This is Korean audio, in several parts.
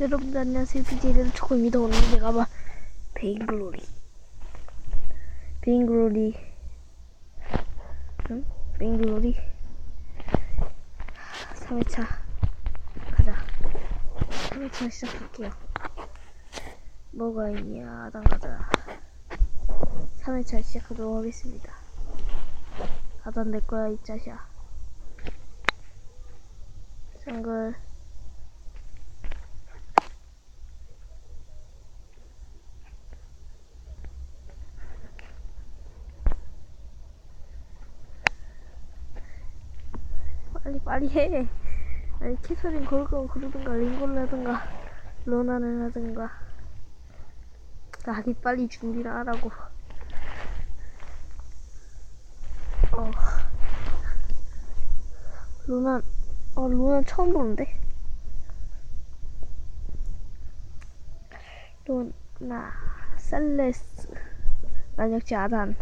여러분들 안녕하세요. BJ를 초코입니다. 오늘 제가 봐. 베인글로리. 베인글로리. 응? 베인글로리? 3회차. 가자. 3회차 시작할게요. 뭐가 있냐. 아단 가자. 3회차 시작하도록 하겠습니다. 아단 내거야 이 짜샤 정글 빨리 해. 아니 캐서린 걸고 그러든가 링골 하든가 로나를 하든가 아니 빨리 준비를 하라고. 어. 로나 어 로나 처음 보는데. 로나 셀레스 난 역시 아단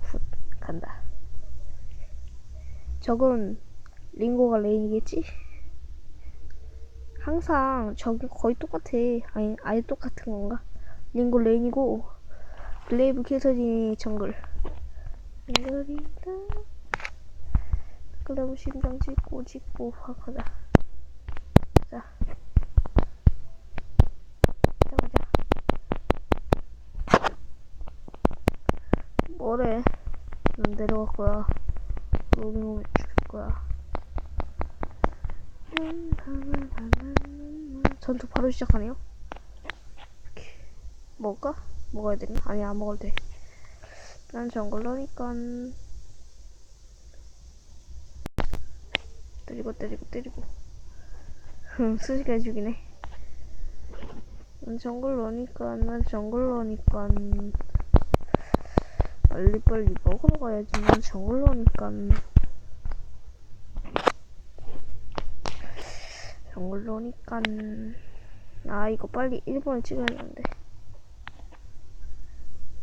굿 간다. 저건 링고가 레인이겠지? 항상 저기 거의 똑같아. 아니, 아예 똑같은 건가? 링고 레인이고, 블레이브 캐서진이 정글. 정글이다. 클레브 심장 찍고, 찍고, 확 하자. 자. 자, 가자. 뭐래? 넌 내려갈 거야. 로밍 오면 죽일 거야. 전투 바로 시작하네요. 먹을까? 먹어야 되나? 아니 안 먹어도 돼. 난 정글러니까 때리고 때리고 때리고. 흠 수시가 죽이네. 난 정글러니까 난 정글러니까 빨리빨리 먹으러 가야지. 난 정글러니까. 정글러니까. 아, 이거 빨리 1번을 찍어야 하는데.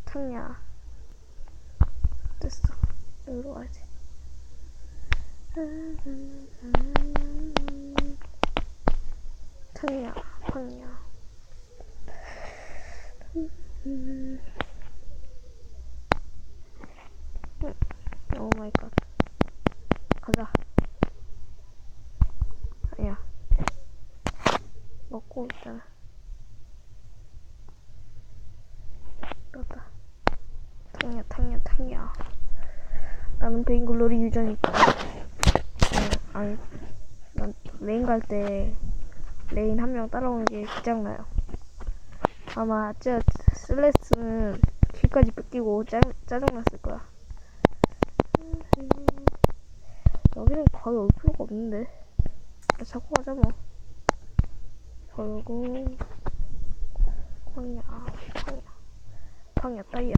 탕야. 됐어. 여기로 가야지. 탕야, 탕야. 음. 오 마이 갓. 가자. 아니야. 먹고 있잖아. 떴다. 탕야, 탕야, 탕야. 나는 베인글로리 유저니까. 아니, 아니, 난 갈 때 레인 한 명 따라오는 게 기장나요. 아마 저 슬래스는 길까지 뺏기고 짜, 짜증났을 거야. 여기는 거의 올 필요가 없는데. 아, 자꾸 가자 뭐. 걸고 광야 광야 광야 따야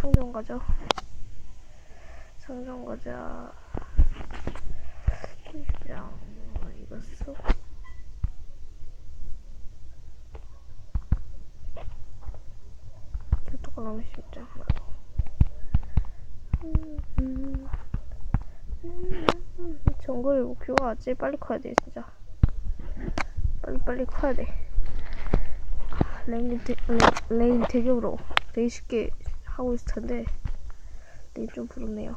상점 가자 상점 가자 그냥 이거 써 교토가 너무 쉽지 음, 음, 음, 음. 정글 목표가 제일 빨리 커야 돼 진짜 빨리빨리 커야 돼. 레인, 대, 레인 대격으로 되게 쉽게 하고 있을 텐데, 레인 좀 부럽네요.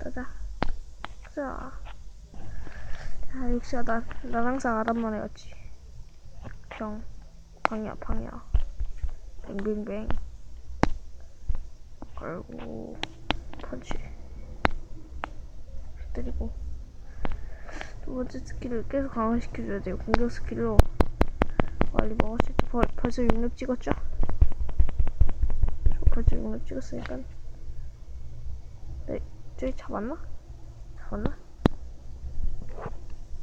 가자. 가자. 아, 역시 나, 난 항상 아란만 해왔지. 병, 방야, 방야. 뱅뱅뱅. 걸고, 펀치. 때리고. 두 번째 스킬을 계속 강화시켜줘야 돼요. 공격 스킬로 빨리 먹을 수 있죠. 벌, 벌써 6렙 찍었죠? 벌써 6렙 찍었으니까 네, 저기 잡았나? 잡았나?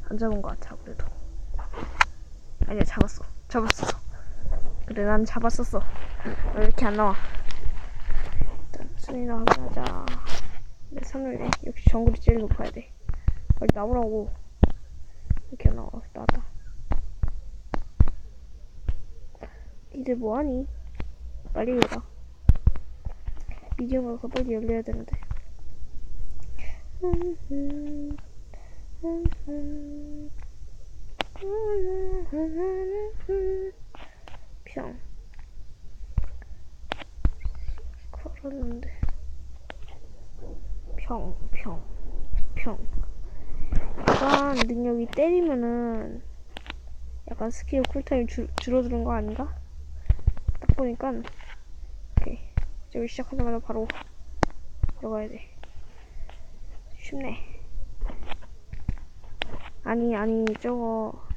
안 잡은 것 같아 그래도. 아니야 잡았어. 잡았어. 그래 난 잡았었어. 왜 이렇게 안 나와? 일단 순위나 확인하자. 네 3렙이네 역시 정글이 제일 높아야 돼. 빨리 나오라고. 이렇게 나와 나다. 니들 뭐하니? 빨리 열어 미디어가 빨리 열려야 되는데 평 걸었는데 평, 평, 평. 약간 능력이 때리면은 약간 스킬 쿨타임이 줄, 줄어드는 거 아닌가? 딱 보니까 오케이 저기 시작하자마자 바로 들어가야 돼 쉽네. 아니 아니 저거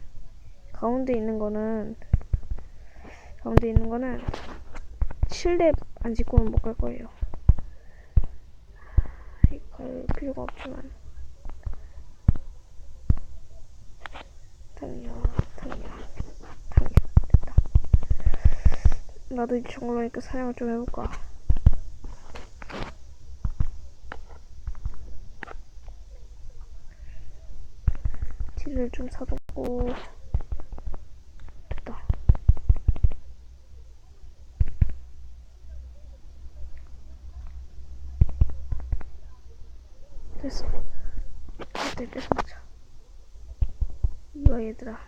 가운데 있는 거는 가운데 있는 거는 7렙 안 짓고는 못 갈 거예요. 갈 필요가 없지만. 당연 당연 당연 됐다. 나도 이제 정글로니까 사냥을 좀 해볼까 좀 사뒀고. 됐다. 됐어. 이때 뺏어 먹자. 이거 얘들아.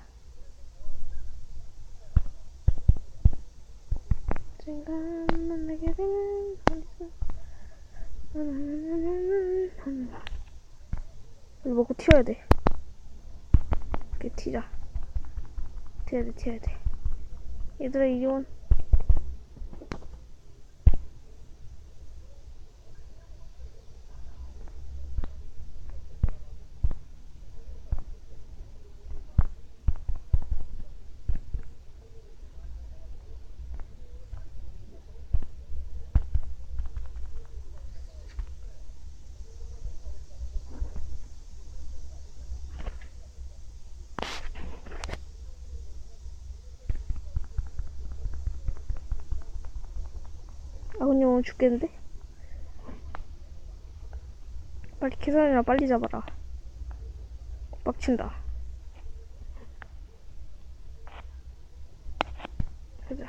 언젠가 만나게 되는 어디서? 이거 먹고 튀어야 돼 이렇게 튀자 튀어야 돼 튀어야 돼 얘들아 이리 온 오늘 죽겠는데? 빨리 계산이나 빨리 잡아라. 빡친다. 가자.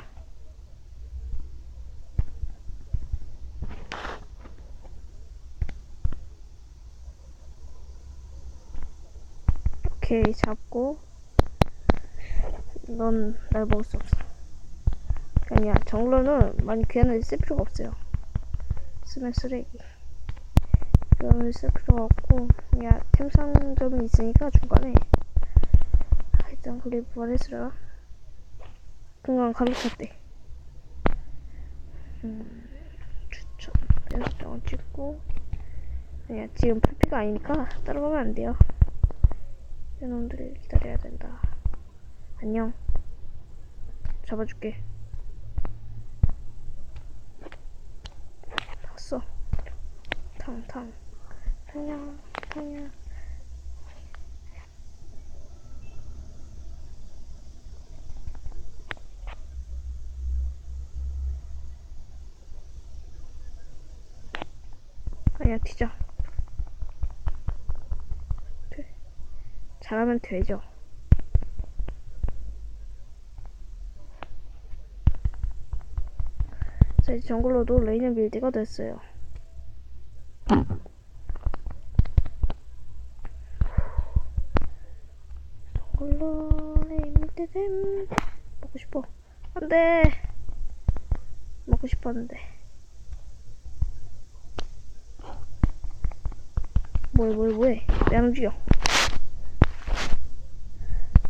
오케이 잡고 넌 날 먹을 수 없어. 아니야 정글러는 많이 귀한데 쓸 필요가 없어요. 쓰면 쓰레기. 이거는 쓸 필요가 없고 그냥 템상점이 있으니까 중간에. 아, 일단 그게 부활했으라 금강 가로쳤대. 음, 추천. 연습장을 찍고. 아니야 지금 풀피가 아니니까 따라가면 안 돼요. 이놈들을 기다려야 된다. 안녕. 잡아줄게 탔어 탕탕 안녕 안녕 아야 돼. 잘하면 되죠. 자 이제 정글로도 레이는 빌드가 됐어요 정글로 빌드됨 먹고 싶어. 안 돼. 먹고 싶었는데. 뭐해 뭐해? 뭐해 왜 안 움직여?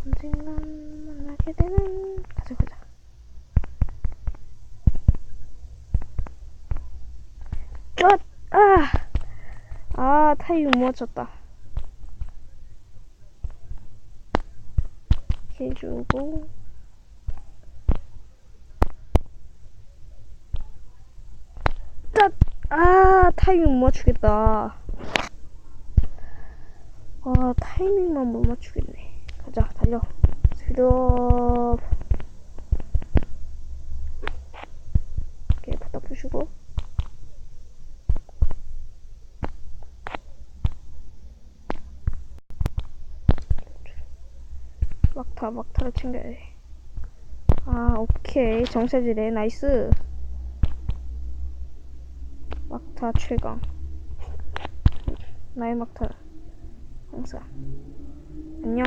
언젠간 만나게 되는 가자 가자. cut! 아! 아, 타이밍 못 맞췄다. 이렇게 해주고. 딱! 아, 타이밍 못 맞추겠다. 아, 타이밍만 못 맞추겠네. 가자, 달려. 스피드업. 이렇게 바닥 부시고. 막타 막타를 챙겨야 돼. 아 오케이. 정체질에 나이스. 막타 최강. 나의 막타. 항상 안녕.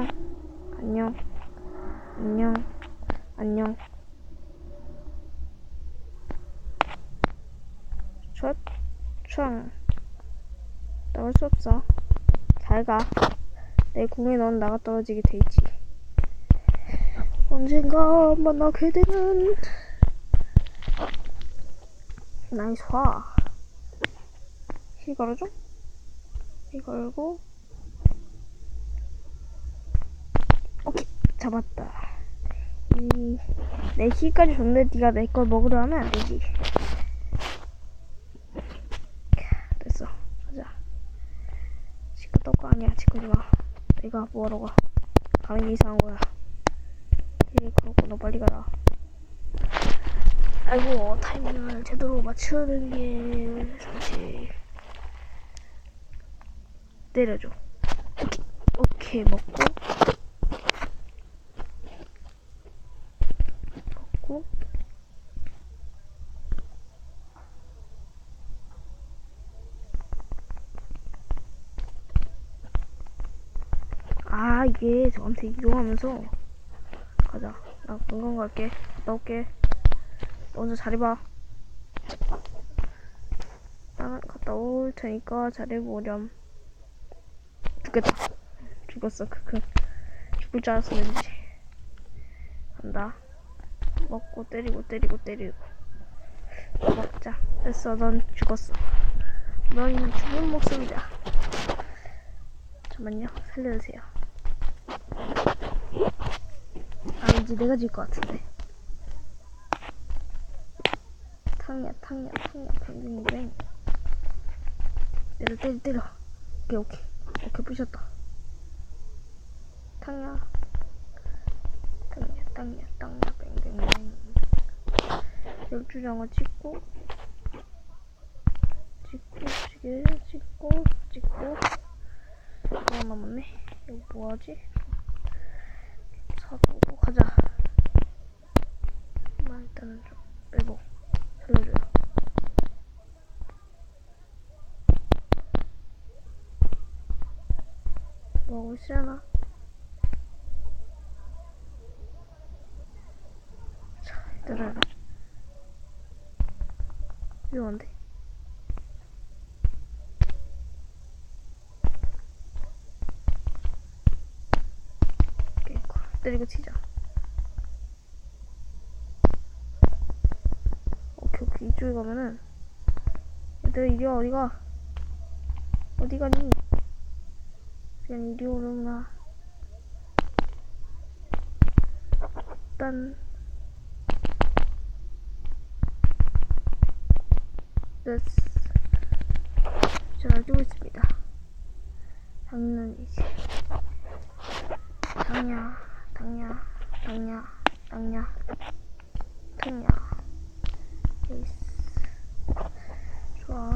안녕. 안녕. 안녕. 첫총 나갈 수 없어. 잘 가. 내 궁에 넌 나가 떨어지게 돼 있지 언젠가 만나게 되는 나이스 화. 힐 걸어줘? 힐 걸고. 오케이 잡았다. 이내 힐까지 줬는데 네가 내 걸 먹으려 하면 안 되지. 됐어. 가자. 치과 떡고 아니야. 치과지 마 내가 뭐하러 가? 가는 게 이상한 거야 힐 걸고 너 빨리 가라 아이고 타이밍을 제대로 되는 게 좋지. 때려줘. 오케이 오케이 먹고. 먹고. 아 이게 저한테 이용하면서. 가자. 나 건강 갈게. 갔다 올게. 너 혼자 잘해봐 갔다 올 테니까 잘해보렴. 죽겠다. 죽었어 크크 죽을 줄 알았어 왠지. 간다. 먹고 때리고 때리고 때리고. 먹자. 됐어 넌 죽었어. 넌 죽은 목숨이다. 잠깐만요. 살려주세요. 아 왠지 내가 질 것 같은데. 탕야 탕야 탕야. 뱅뱅뱅 때려 때려 때려. 오케이 오케이. 오케이 부셨다. 탕야. 탕야 탕야 탕야. 뱅뱅뱅. 열주장어 찍고 찍고 찍게 찍고 찍고. 하나 남았네. 이거 뭐하지? 사보고 가자 만 일단은 좀 빼고 살려줘요 있으려나? 자 일단은 위험한데? 때리고 치자. 오케이 오케이. 이쪽에 가면은 얘들아 이리 와 어디가? 어디 가니 그냥 이리 오는구나. 일단 됐어. 잘 알고 있습니다. 당연이지 당냐 당냐 당냐 당냐 당냐 예스 좋아.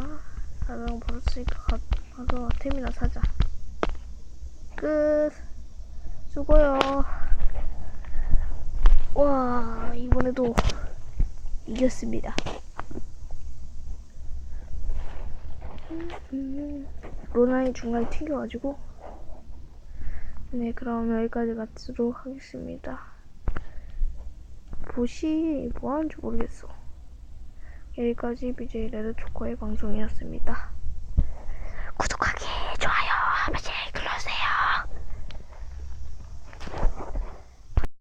400원 벌었으니까 가, 가서 템이나 사자 끝. 수고요. 와 이번에도 이겼습니다. 음, 로나이 중간에 튕겨가지고. 네 그럼 여기까지 마치도록 하겠습니다. 보시 뭐 하는지 모르겠어. 여기까지 BJ 레드 초코의 방송이었습니다